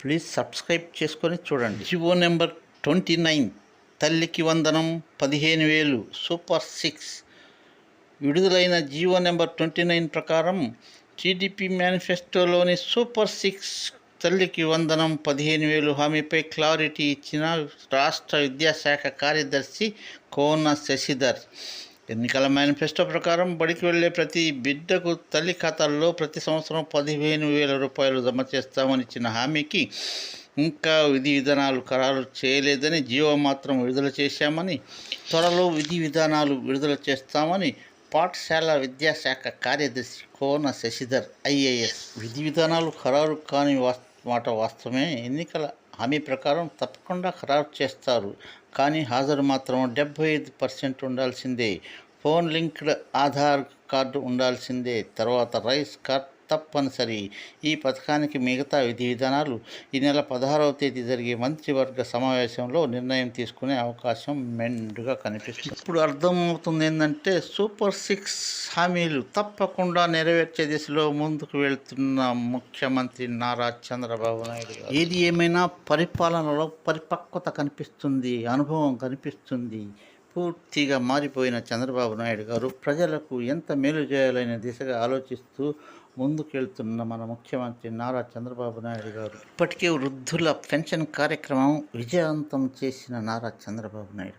Please subscribe చేసుకొని చూడండి. GO number twenty nine తల్లికి వందనం పదిహేను వేలు సూపర్ సిక్స్. విడుదలైన జియో నెంబర్ ట్వంటీ నైన్ ప్రకారం టీడీపీ మేనిఫెస్టోలోని సూపర్ సిక్స్ తల్లికి వందనం పదిహేను వేలు హామీపై క్లారిటీ ఇచ్చిన రాష్ట్ర విద్యాశాఖ కార్యదర్శి కోన శశిధర్. ఎన్నికల మేనిఫెస్టో ప్రకారం బడికి వెళ్ళే ప్రతి బిడ్డకు తల్లి ఖాతాల్లో ప్రతి సంవత్సరం పదిహేను వేల రూపాయలు జమ చేస్తామని ఇచ్చిన హామీకి ఇంకా విధి విధానాలు ఖరారు చేయలేదని జియో మాత్రం విడుదల చేశామని త్వరలో విధి విధానాలు విడుదల చేస్తామని పాఠశాల విద్యాశాఖ కార్యదర్శి కోన శశిధర్ ఐఏఎస్. విధి విధానాలు ఖరారు కాని వాస్ మాట వాస్తవమే. ఎన్నికల హామీ ప్రకారం తప్పకుండా ఖరారు చేస్తారు. కానీ హాజరు మాత్రం డెబ్బై ఐదు పర్సెంట్ ఉండాల్సిందే. ఫోన్ లింక్డ్ ఆధార్ కార్డు ఉండాల్సిందే. తర్వాత రైస్ కార్డ్ తప్పనిసరి. ఈ పథకానికి మిగతా విధి విధానాలు ఈ నెల పదహారవ తేదీ జరిగే మంత్రివర్గ సమావేశంలో నిర్ణయం తీసుకునే అవకాశం మెండుగా కనిపిస్తుంది. ఇప్పుడు అర్థమవుతుంది ఏంటంటే సూపర్ సిక్స్ హామీలు తప్పకుండా నెరవేర్చే దిశలో ముందుకు వెళ్తున్న ముఖ్యమంత్రి నారా చంద్రబాబు నాయుడు ఏది ఏమైనా పరిపాలనలో పరిపక్వత కనిపిస్తుంది అనుభవం కనిపిస్తుంది. పూర్తిగా మారిపోయిన చంద్రబాబు నాయుడు గారు ప్రజలకు ఎంత మేలు చేయాలనే దిశగా ఆలోచిస్తూ ముందుకెళ్తున్న మన ముఖ్యమంత్రి నారా చంద్రబాబు నాయుడు గారు. ఇప్పటికే వృద్ధుల పెన్షన్ కార్యక్రమం విజయవంతం చేసిన నారా చంద్రబాబు నాయుడు.